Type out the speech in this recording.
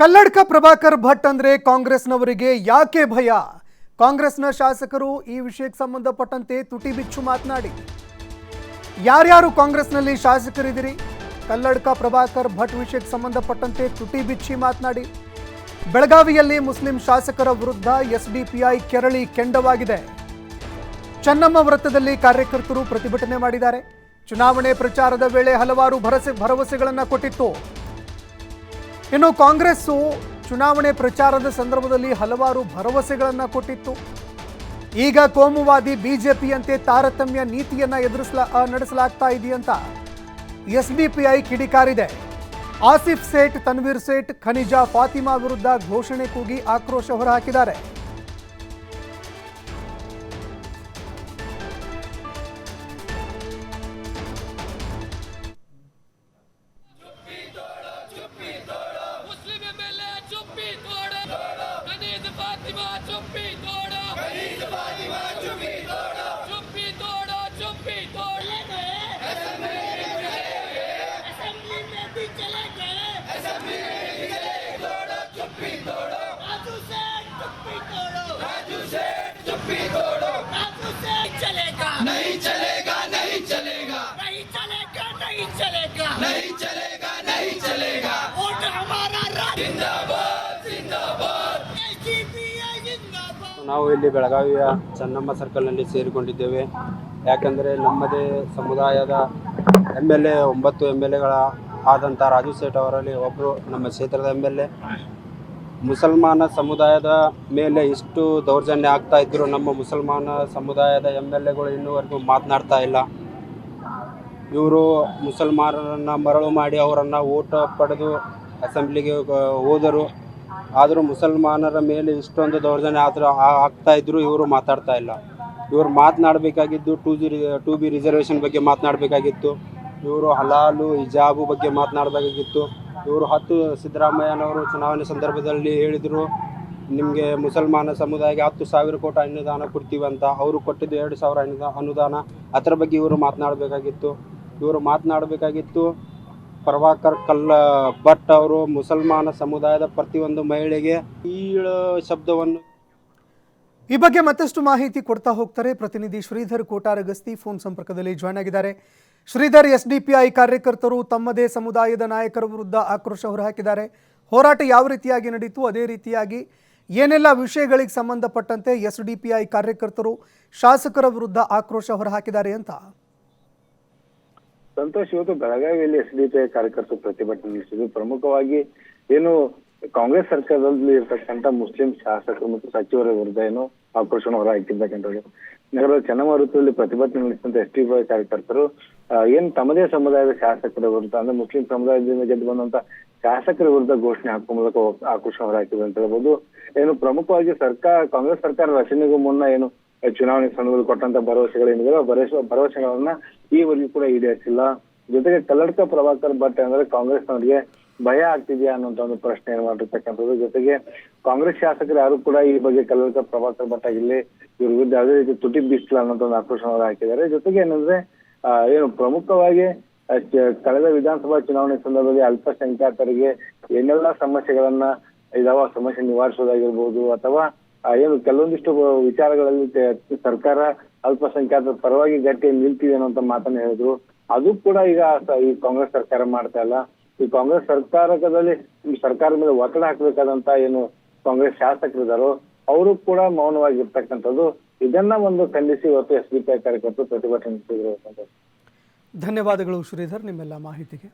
ಕಲ್ಲಡ್ಕ ಪ್ರಭಾಕರ್ ಭಟ್ ಅಂದ್ರೆ ಕಾಂಗ್ರೆಸ್ನವರಿಗೆ ಯಾಕೆ ಭಯ? ಕಾಂಗ್ರೆಸ್ನ ಶಾಸಕರು ಈ ವಿಷಯಕ್ಕೆ ಸಂಬಂಧಪಟ್ಟಂತೆ ತುಟಿ ಬಿಚ್ಚು ಮಾತನಾಡಿ. ಯಾರ್ಯಾರು ಕಾಂಗ್ರೆಸ್ನಲ್ಲಿ ಶಾಸಕರಿದ್ದೀರಿ? ಕಲ್ಲಡ್ಕ ಪ್ರಭಾಕರ್ ಭಟ್ ವಿಷಯಕ್ಕೆ ಸಂಬಂಧಪಟ್ಟಂತೆ ತುಟಿ ಬಿಚ್ಚಿ ಮಾತನಾಡಿ. ಬೆಳಗಾವಿಯಲ್ಲಿ ಮುಸ್ಲಿಂ ಶಾಸಕರ ವಿರುದ್ಧ ಎಸ್ಡಿಪಿಐ ಕೆರಳಿ ಕೆಂಡವಾಗಿದೆ. ಚೆನ್ನಮ್ಮ ವೃತ್ತದಲ್ಲಿ ಕಾರ್ಯಕರ್ತರು ಪ್ರತಿಭಟನೆ ಮಾಡಿದ್ದಾರೆ. ಚುನಾವಣೆ ಪ್ರಚಾರದ ವೇಳೆ ಹಲವಾರು ಭರಸೆ ಭರವಸೆಗಳನ್ನು ಕೊಟ್ಟಿತ್ತು. ಇನ್ನು ಕಾಂಗ್ರೆಸ್ಸು ಚುನಾವಣೆ ಪ್ರಚಾರದ ಸಂದರ್ಭದಲ್ಲಿ ಹಲವಾರು ಭರವಸೆಗಳನ್ನು ಕೊಟ್ಟಿತ್ತು. ಈಗ ಕೋಮುವಾದಿ ಬಿಜೆಪಿಯಂತೆ ತಾರತಮ್ಯ ನೀತಿಯನ್ನ ಎದುರಿಸಲ ನಡೆಸಲಾಗ್ತಾ ಇದೆಯಂತ ಎಸ್ ಡಿ ಪಿ ಐ ಕಿಡಿಕಾರಿದೆ ಆಸಿಫ್ ಸೇಠ್, ತನ್ವೀರ್ ಸೇಠ್, ಖನಿಜಾ ಫಾತಿಮಾ ವಿರುದ್ಧ ಘೋಷಣೆ ಕೂಗಿ ಆಕ್ರೋಶ ಹೊರಹಾಕಿದ್ದಾರೆ. फातिमा चुप्पी तोड़ो खनीज फातिमा चुप्पी तोड़ो चुप्पी तोड़ो चुप्पी तोड़ो असेंबली में भी चले गए असेंबली में भी चले तोड़ो चुप्पी तोड़ो राजू से चुप्पी तोड़ो राजू से चुप्पी तोड़ो ನಾವು ಇಲ್ಲಿ ಬೆಳಗಾವಿಯ ಚೆನ್ನಮ್ಮ ಸರ್ಕಲ್ನಲ್ಲಿ ಸೇರಿಕೊಂಡಿದ್ದೇವೆ. ಯಾಕಂದರೆ ನಮ್ಮದೇ ಸಮುದಾಯದ ಎಂ ಎಲ್ ಎ, ಒಂಬತ್ತು ಎಂ ಎಲ್ ಎಗಳ ಆದಂಥ ರಾಜು ಸೇಠ್ ಅವರಲ್ಲಿ ಒಬ್ಬರು ನಮ್ಮ ಕ್ಷೇತ್ರದ ಎಂ ಎಲ್ ಎ. ಮುಸಲ್ಮಾನ ಸಮುದಾಯದ ಮೇಲೆ ಇಷ್ಟು ದೌರ್ಜನ್ಯ ಆಗ್ತಾ ಇದ್ದರು ನಮ್ಮ ಮುಸಲ್ಮಾನ ಸಮುದಾಯದ ಎಂ ಎಲ್ ಎಗಳು ಇನ್ನೂವರೆಗೂ ಮಾತನಾಡ್ತಾ ಇಲ್ಲ. ಇವರು ಮುಸಲ್ಮಾನರನ್ನು ಮರಳು ಮಾಡಿ ಅವರನ್ನು ಓಟ ಪಡೆದು ಅಸೆಂಬ್ಲಿಗೆ ಹೋದರು. ಆದರೂ ಮುಸಲ್ಮಾನರ ಮೇಲೆ ಇಷ್ಟೊಂದು ದೌರ್ಜನ್ಯ ಆದರೂ ಆಗ್ತಾ ಇದ್ರು ಇವರು ಮಾತಾಡ್ತಾ ಇಲ್ಲ. ಇವರು ಮಾತನಾಡಬೇಕಾಗಿದ್ದು two G two B reservation ಬಗ್ಗೆ ಮಾತನಾಡಬೇಕಾಗಿತ್ತು. ಇವರು ಹಲಾಲು, ಹಿಜಾಬು ಬಗ್ಗೆ ಮಾತನಾಡಬೇಕಾಗಿತ್ತು. ಇವರು ಹತ್ತು ಸಿದ್ದರಾಮಯ್ಯನವರು ಚುನಾವಣೆ ಸಂದರ್ಭದಲ್ಲಿ ಹೇಳಿದರು, ನಿಮಗೆ ಮುಸಲ್ಮಾನ ಸಮುದಾಯಕ್ಕೆ ಹತ್ತು ಸಾವಿರ ಕೋಟಿ ಅನುದಾನ ಕೊಡ್ತೀವಿ ಅಂತ ಅವರು ಕೊಟ್ಟಿದ್ದು ಎರಡು ಸಾವಿರ ಅನುದಾ ಅನುದಾನ. ಅದರ ಬಗ್ಗೆ ಇವರು ಮಾತನಾಡಬೇಕಾಗಿತ್ತು. ಇವರು ಮಾತನಾಡಬೇಕಾಗಿತ್ತು ಪ್ರಭಾಕರ್ ಕಲ್ಲ ಭಟ್ ಅವರು ಮುಸಲ್ಮಾನ ಸಮುದಾಯದ ಪ್ರತಿಯೊಂದು ಮಹಿಳೆಗೆ ಈಳ ಶಬ್ದವನ್ನು ಈ ಬಗ್ಗೆ ಮತ್ತಷ್ಟು ಮಾಹಿತಿ ಕೊಡ್ತಾ ಹೋಗ್ತಾರೆ ಪ್ರತಿನಿಧಿ ಶ್ರೀಧರ್ ಕೋಟಾರಗಸ್ತಿ. ಫೋನ್ ಸಂಪರ್ಕದಲ್ಲಿ ಜಾಯ್ನ್ ಆಗಿದ್ದಾರೆ. Sridhar S D P I ಕಾರ್ಯಕರ್ತರು ತಮ್ಮದೇ ಸಮುದಾಯದ ನಾಯಕರ ವಿರುದ್ಧ ಆಕ್ರೋಶ ಹೊರಹಾಕಿದ್ದಾರೆ. ಹೋರಾಟ ಯಾವ ರೀತಿಯಾಗಿ ನಡೀತು, ಅದೇ ರೀತಿಯಾಗಿ ಏನೆಲ್ಲ ವಿಷಯಗಳಿಗೆ ಸಂಬಂಧಪಟ್ಟಂತೆ ಎಸ್ ಡಿ ಪಿ ಐ ಕಾರ್ಯಕರ್ತರು ಶಾಸಕರ ವಿರುದ್ಧ ಆಕ್ರೋಶ ಹೊರಹಾಕಿದ್ದಾರೆ ಅಂತ. ಸಂತೋಷ್ ಇವತ್ತು ಬೆಳಗಾವಿಯಲ್ಲಿ ಎಸ್ ಡಿ ಪಿ ಕಾರ್ಯಕರ್ತರು ಪ್ರತಿಭಟನೆ ನಡೆಸಿದ್ರು ಪ್ರಮುಖವಾಗಿ ಏನು ಕಾಂಗ್ರೆಸ್ ಸರ್ಕಾರದಲ್ಲಿ ಇರ್ತಕ್ಕಂಥ ಮುಸ್ಲಿಂ ಶಾಸಕರು ಮತ್ತು ಸಚಿವರ ವಿರುದ್ಧ ಏನು ಆಕ್ರೋಶವನ್ನು ಹೊರ ಹಾಕಿರ್ತಕ್ಕಂಥದ್ದು. ನಗರದ ಚನ್ನಮಾರುತಿಯಲ್ಲಿ ಪ್ರತಿಭಟನೆ ನಡೆಸಿದಂತ ಎಸ್ ಡಿ ಪಿ ಕಾರ್ಯಕರ್ತರು ಏನ್ ತಮ್ಮದೇ ಸಮುದಾಯದ ಶಾಸಕರ ವಿರುದ್ಧ, ಅಂದ್ರೆ ಮುಸ್ಲಿಂ ಸಮುದಾಯದಿಂದ ಗೆದ್ದು ಬಂದಂತ ಶಾಸಕರ ವಿರುದ್ಧ ಘೋಷಣೆ ಹಾಕುವ ಮೂಲಕ ಆಕ್ರೋಶ ಹಾಕಿದ್ರು ಅಂತ ಹೇಳ್ಬೋದು ಏನು ಪ್ರಮುಖವಾಗಿ ಸರ್ಕಾರ, ಕಾಂಗ್ರೆಸ್ ಸರ್ಕಾರ ರಚನೆಗೂ ಮುನ್ನ ಏನು ಚುನಾವಣೆ ಸಂದರ್ಭದಲ್ಲಿ ಕೊಟ್ಟಂತ ಭರವಸೆಗಳು ಏನಿದೆ ಭರವಸೆ ಭರವಸೆಗಳನ್ನ ಈವರೆಗೂ ಕೂಡ ಈಡೇರಿಸಿಲ್ಲ. ಜೊತೆಗೆ ಕಲ್ಲಡ್ಕ ಪ್ರಭಾಕರ್ ಭಟ್ ಅಂದ್ರೆ ಕಾಂಗ್ರೆಸ್ನವರಿಗೆ ಭಯ ಆಗ್ತಿದೆಯಾ ಅನ್ನೋಂತ ಒಂದು ಪ್ರಶ್ನೆ ಮಾಡಿರ್ತಕ್ಕಂಥದ್ದು ಜೊತೆಗೆ ಕಾಂಗ್ರೆಸ್ ಶಾಸಕರು ಯಾರು ಕೂಡ ಈ ಬಗ್ಗೆ ಕಲ್ಲಡ್ಕ ಪ್ರಭಾಕರ್ ಭಟ್ ಇಲ್ಲಿ ಇವ್ರ ವಿರುದ್ಧ ಯಾವುದೇ ರೀತಿ ತುಟಿ ಬೀಸಿಲ್ಲ ಅನ್ನೋಂತ ಒಂದು ಆಕ್ರೋಶವನ್ನು ಹಾಕಿದ್ದಾರೆ. ಜೊತೆಗೆ ಏನಂದ್ರೆ ಏನು ಪ್ರಮುಖವಾಗಿ ಕಳೆದ ವಿಧಾನಸಭಾ ಚುನಾವಣೆ ಸಂದರ್ಭದಲ್ಲಿ ಅಲ್ಪಸಂಖ್ಯಾತರಿಗೆ ಏನೆಲ್ಲ ಸಮಸ್ಯೆಗಳನ್ನ, ಇದಾವ, ಸಮಸ್ಯೆ ನಿವಾರಿಸೋದಾಗಿರ್ಬೋದು ಅಥವಾ ಏನು, ಕೆಲವೊಂದಿಷ್ಟು ವಿಚಾರಗಳಲ್ಲಿ ಸರ್ಕಾರ ಅಲ್ಪಸಂಖ್ಯಾತರ ಪರವಾಗಿ ಗಟ್ಟಿ ನಿಲ್ತಿದೆ ಅನ್ನೋಂತ ಮಾತನ್ನ ಹೇಳಿದ್ರು. ಅದು ಕೂಡ ಈಗ ಈ ಕಾಂಗ್ರೆಸ್ ಸರ್ಕಾರ ಮಾಡ್ತಾ ಇಲ್ಲ. ಈ ಕಾಂಗ್ರೆಸ್ ಸರ್ಕಾರದಲ್ಲಿ ಸರ್ಕಾರದ ಮೇಲೆ ಒತ್ತಡ ಹಾಕ್ಬೇಕಾದಂತ ಏನು ಕಾಂಗ್ರೆಸ್ ಶಾಸಕರಿದ್ದಾರೋ ಅವರು ಕೂಡ ಮೌನವಾಗಿರ್ತಕ್ಕಂಥದ್ದು. ಇದನ್ನ ಒಂದು ಖಂಡಿಸಿ ಇವತ್ತು ಎಸ್ ಬಿ ಪಿ ಕಾರ್ಯಕರ್ತರು ಪ್ರತಿಭಟನೆ ಧನ್ಯವಾದಗಳು ಶ್ರೀಧರ್ ನಿಮ್ಮೆಲ್ಲ ಮಾಹಿತಿಗೆ.